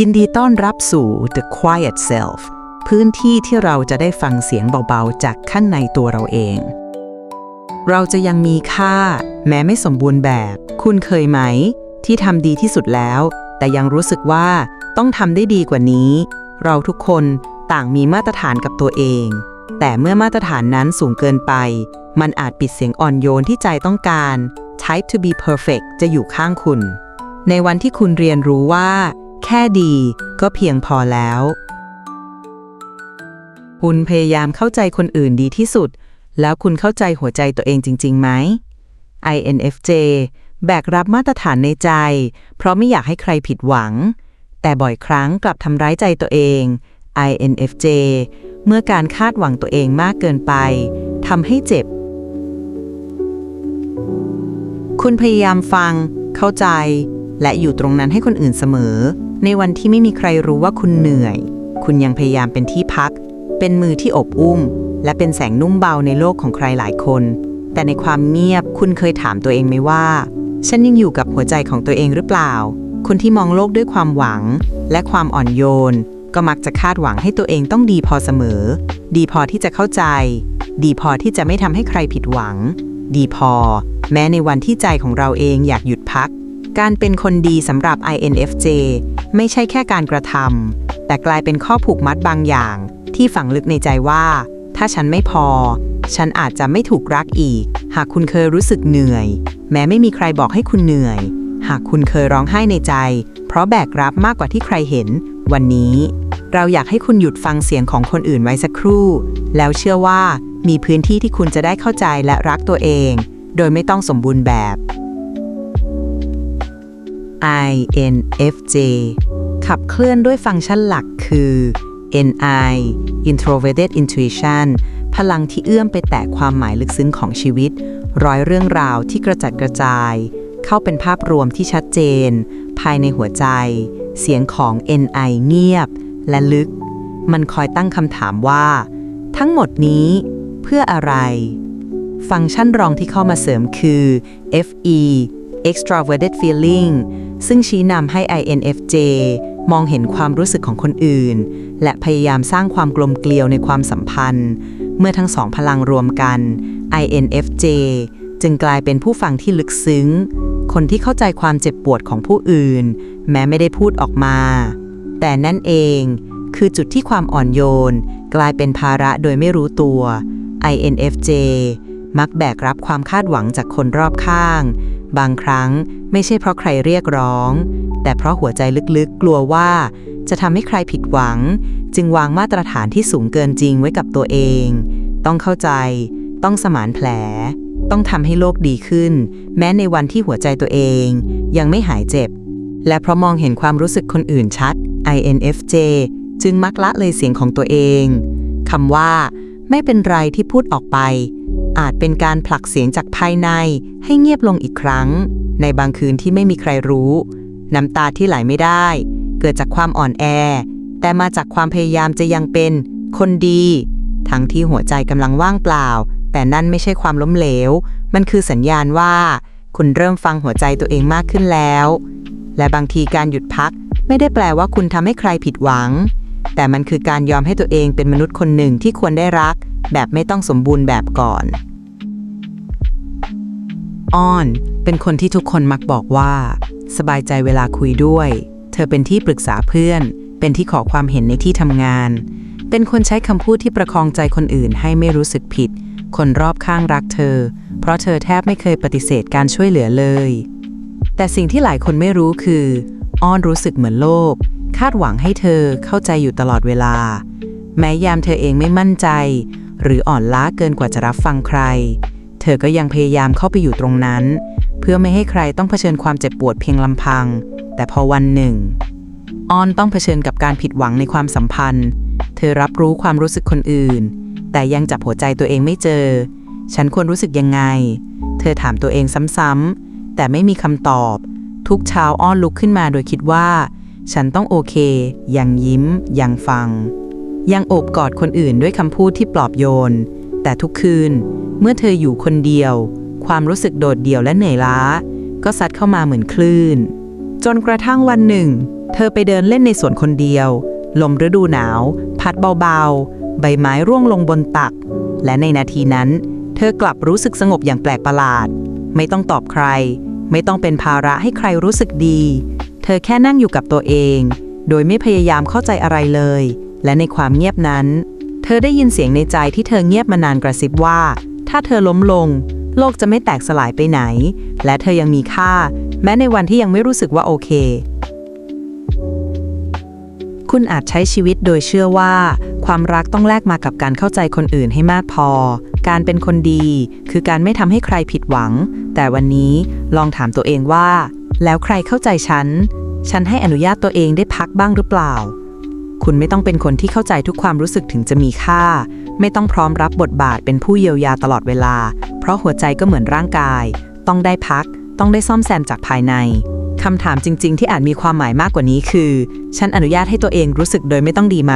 ยินดีต้อนรับสู่ The Quiet Self พื้นที่ที่เราจะได้ฟังเสียงเบาๆ จากข้างในตัวเราเอง เราจะยังมีค่า แม้ไม่สมบูรณ์แบบ คุณเคยไหม ที่ทำดีที่สุดแล้ว แต่ยังรู้สึกว่าต้องทำได้ดีกว่านี้ เราทุกคนต่างมีมาตรฐานกับตัวเอง แต่เมื่อมาตรฐานนั้นสูงเกินไป มันอาจปิดเสียงอ่อนโยนที่ใจต้องการ Type to be perfect จะอยู่ข้างคุณ ในวันที่คุณเรียนรู้ว่า แค่ดีก็เพียงพอแล้ว คุณพยายามเข้าใจคนอื่นดีที่สุด แล้วคุณเข้าใจหัวใจตัวเองจริงๆไหม INFJ แบกรับมาตรฐานในใจ เพราะไม่อยากให้ใครผิดหวัง แต่บ่อยครั้งกลับทำร้ายใจตัวเอง INFJ เมื่อการคาดหวังตัวเองมากเกินไปทำให้เจ็บ คุณพยายามฟัง เข้าใจ และอยู่ตรงนั้นให้คนอื่นเสมอ ในวันที่ไม่มีใครรู้ว่าคุณเหนื่อย คุณยังพยายามเป็นที่พัก เป็นมือที่อบอุ้ม และเป็นแสงนุ่มเบาในโลกของใครหลายคน แต่ในความเงียบคุณเคยถามตัวเองไหมว่า ฉันยังอยู่กับหัวใจของตัวเองหรือเปล่า คนที่มองโลกด้วยความหวัง และความอ่อนโยน ก็มักจะคาดหวังให้ตัวเองต้องดีพอเสมอ ดีพอที่จะเข้าใจ ดีพอที่จะไม่ทำให้ใครผิดหวัง ดีพอ แม้ในวันที่ใจของเราเองอยากหยุดพัก การเป็นคนดีสำหรับ INFJ ไม่ใช่แค่การกระทำแต่กลายเป็นข้อผูกมัดบางอย่าง ที่ฝังลึกในใจว่า ถ้าฉันไม่พอ ฉันอาจจะไม่ถูกรักอีก หากคุณเคยรู้สึกเหนื่อย แม้ไม่มีใครบอกให้คุณเหนื่อย หากคุณเคยร้องไห้ในใจ เพราะแบกรับมากกว่าที่ใครเห็น วันนี้ เราอยากให้คุณหยุดฟังเสียงของคนอื่นไว้สักครู่ แล้วเชื่อว่ามีพื้นที่ที่คุณจะได้เข้าใจและรักตัวเอง โดยไม่ต้องสมบูรณ์แบบ INFJ ขับเคลื่อนด้วยฟังก์ชันหลักคือ NI Introverted Intuition พลังที่เอื้อมไปแตะความหมายลึกซึ้งของชีวิต ร้อยเรื่องราวที่กระจัดกระจาย เข้าเป็นภาพรวมที่ชัดเจน ภายในหัวใจ เสียงของ NI เงียบ และลึก มันคอยตั้งคำถามว่า ทั้งหมดนี้เพื่ออะไร ฟังก์ชันรองที่เข้ามาเสริมคือ FE extroverted feeling ซึ่งชี้นำให้ INFJ มองเห็นความรู้สึกของคนอื่น และพยายามสร้างความกลมเกลียวในความสัมพันธ์ เมื่อทั้งสองพลังรวมกัน INFJ จึงกลายเป็นผู้ฟังที่ลึกซึ้ง คนที่เข้าใจความเจ็บปวดของผู้อื่น แม้ไม่ได้พูดออกมา แต่นั่นเองคือจุดที่ความอ่อนโยน กลายเป็นภาระโดยไม่รู้ตัว INFJ มักแบกรับความคาดหวังจากคนรอบข้าง บางครั้งไม่ใช่เพราะใครเรียกร้อง แต่เพราะหัวใจลึกๆ กลัวว่า จะทำให้ใครผิดหวัง จึงวางมาตรฐานที่สูงเกินจริงไว้กับตัวเอง ต้องเข้าใจ ต้องสมานแผล ต้องทำให้โลกดีขึ้น แม้ในวันที่หัวใจตัวเอง ยังไม่หายเจ็บ และเพราะมองเห็นความรู้สึกคนอื่นชัด INFJ จึงมักละเลยเสียงของตัวเองคำว่า ไม่เป็นไรที่พูดออกไป อาจเป็นการผลักเสียงจากภายในให้เงียบลงอีกครั้ง ในบางคืนที่ไม่มีใครรู้ น้ำตาที่ไหลไม่ได้ เกิดจากความอ่อนแอ แต่มาจากความพยายามจะยังเป็นคนดี ทั้งที่หัวใจกำลังว่างเปล่า แต่นั่นไม่ใช่ความล้มเหลว มันคือสัญญาณว่า คุณเริ่มฟังหัวใจตัวเองมากขึ้นแล้ว และบางทีการหยุดพักไม่ได้แปลว่าคุณทำให้ใครผิดหวัง แต่มันคือการยอมให้ตัวเองเป็นมนุษย์คนหนึ่งที่ควรได้รัก แบบไม่ต้องสมบูรณ์แบบก่อน อ้อนเป็นคนที่ทุกคนมักบอกว่า สบายใจเวลาคุยด้วย เธอเป็นที่ปรึกษาเพื่อน เป็นที่ขอความเห็นในที่ทำงาน เป็นคนใช้คำพูดที่ประคองใจคนอื่นให้ไม่รู้สึกผิด คนรอบข้างรักเธอ เพราะเธอแทบไม่เคยปฏิเสธการช่วยเหลือเลย แต่สิ่งที่หลายคนไม่รู้คือ อ้อนรู้สึกเหมือนโลก คาดหวังให้เธอเข้าใจอยู่ตลอดเวลาแม้ยามเธอเองไม่มั่นใจ หรืออ่อนล้าเกินกว่าจะรับฟังใคร เธอก็ยังพยายามเข้าไปอยู่ตรงนั้น เพื่อไม่ให้ใครต้องเผชิญความเจ็บปวดเพียงลำพัง แต่พอวันหนึ่งออนต้องเผชิญกับการผิดหวังในความสัมพันธ์ เธอรับรู้ความรู้สึกคนอื่น แต่ยังจับหัวใจตัวเองไม่เจอ ฉันควรรู้สึกยังไง เธอถามตัวเองซ้ำๆ แต่ไม่มีคำตอบ ทุกเช้าอ้อนลุกขึ้นมาโดยคิดว่า ฉันต้องโอเค ยังยิ้ม ยังฟัง ยังโอบกอดคนอื่นด้วยคำพูดที่ปลอบโยน แต่ทุกคืน เมื่อเธออยู่คนเดียว ความรู้สึกโดดเดี่ยวและเหนื่อยล้า ก็ซัดเข้ามาเหมือนคลื่น จนกระทั่งวันหนึ่ง เธอไปเดินเล่นในสวนคนเดียว ลมฤดูหนาว พัดเบาๆ ใบไม้ร่วงลงบนตัก และในนาทีนั้น เธอกลับรู้สึกสงบอย่างแปลกประหลาด ไม่ต้องตอบใคร ไม่ต้องเป็นภาระให้ใครรู้สึกดี เธอแค่นั่งอยู่กับตัวเอง โดยไม่พยายามเข้าใจอะไรเลย และในความเงียบนั้น เธอได้ยินเสียงในใจที่เธอเงียบมานานกระซิบว่า ถ้าเธอล้มลง โลกจะไม่แตกสลายไปไหน และเธอยังมีค่า แม้ในวันที่ยังไม่รู้สึกว่าโอเค คุณอาจใช้ชีวิตโดยเชื่อว่า ความรักต้องแลกมากับการเข้าใจคนอื่นให้มากพอ การเป็นคนดี คือการไม่ทำให้ใครผิดหวัง แต่วันนี้ลองถามตัวเองว่า แล้วใครเข้าใจฉัน ฉันให้อนุญาตตัวเองได้พักบ้างหรือเปล่า คุณไม่ต้องเป็นคนที่เข้าใจทุกความรู้สึกถึงจะมีค่า ไม่ต้องพร้อมรับบทบาทเป็นผู้เยียวยาตลอดเวลา เพราะหัวใจก็เหมือนร่างกาย ต้องได้พัก ต้องได้ซ่อมแซมจากภายในคำถามจริง ๆ ที่อาจมีความหมายมากกว่านี้คือ ฉันอนุญาตให้ตัวเองรู้สึกโดยไม่ต้องดีไหม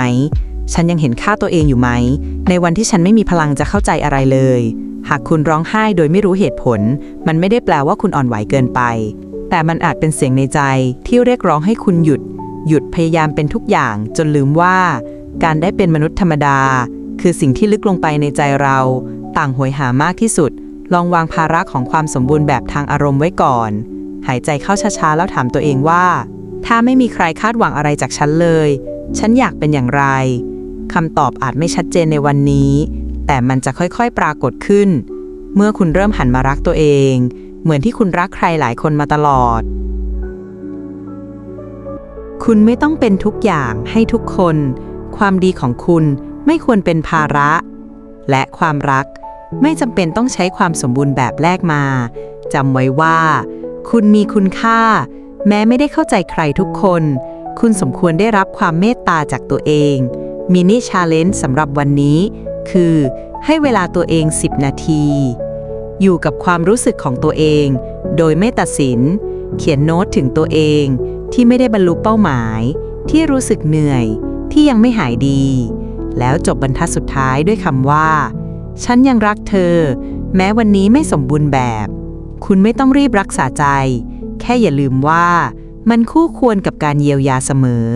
ฉันยังเห็นค่าตัวเองอยู่ไหม ในวันที่ฉันไม่มีพลังจะเข้าใจอะไรเลย หากคุณร้องไห้โดยไม่รู้เหตุผล มันไม่ได้แปลว่าคุณอ่อนไหวเกินไป แต่มันอาจเป็นเสียงในใจที่เรียกร้องให้คุณหยุด หยุดพยายามเป็นทุกอย่างจนลืมว่า การได้เป็นมนุษย์ธรรมดา คือสิ่งที่ลึกลงไปในใจเรา ต่างหวยหามากที่สุด ลองวางภาระของความสมบูรณ์แบบทางอารมณ์ไว้ก่อน หายใจเข้าช้าๆแล้วถามตัวเองว่า ถ้าไม่มีใครคาดหวังอะไรจากฉันเลย ฉันอยากเป็นอย่างไรคำตอบอาจไม่ชัดเจนในวันนี้ แต่มันจะค่อยๆปรากฏขึ้น เมื่อคุณเริ่มหันมารักตัวเอง เหมือนที่คุณรักใครหลายคนมาตลอด คุณไม่ต้องเป็นทุกอย่างให้ทุกคน ความดีของคุณไม่ควรเป็นภาระ และความรักไม่จำเป็นต้องใช้ความสมบูรณ์แบบแลกมาจำไว้ว่า คุณมีคุณค่า แม้ไม่ได้เข้าใจใครทุกคน คุณสมควรได้รับความเมตตาจากตัวเองมินิชาเลนจ์สำหรับวันนี้ คือให้เวลาตัวเอง 10 นาที อยู่กับความรู้สึกของตัวเอง โดยไม่ตัดสิน เขียนโน้ตถึงตัวเอง ที่ไม่ได้บรรลุเป้าหมาย ที่รู้สึกเหนื่อย ที่ยังไม่หายดี แล้วจบบรรทัดสุดท้ายด้วยคำว่า ฉันยังรักเธอ แม้วันนี้ไม่สมบูรณ์แบบ คุณไม่ต้องรีบรักษาใจ แค่อย่าลืมว่า มันคู่ควรกับการเยียวยาเสมอ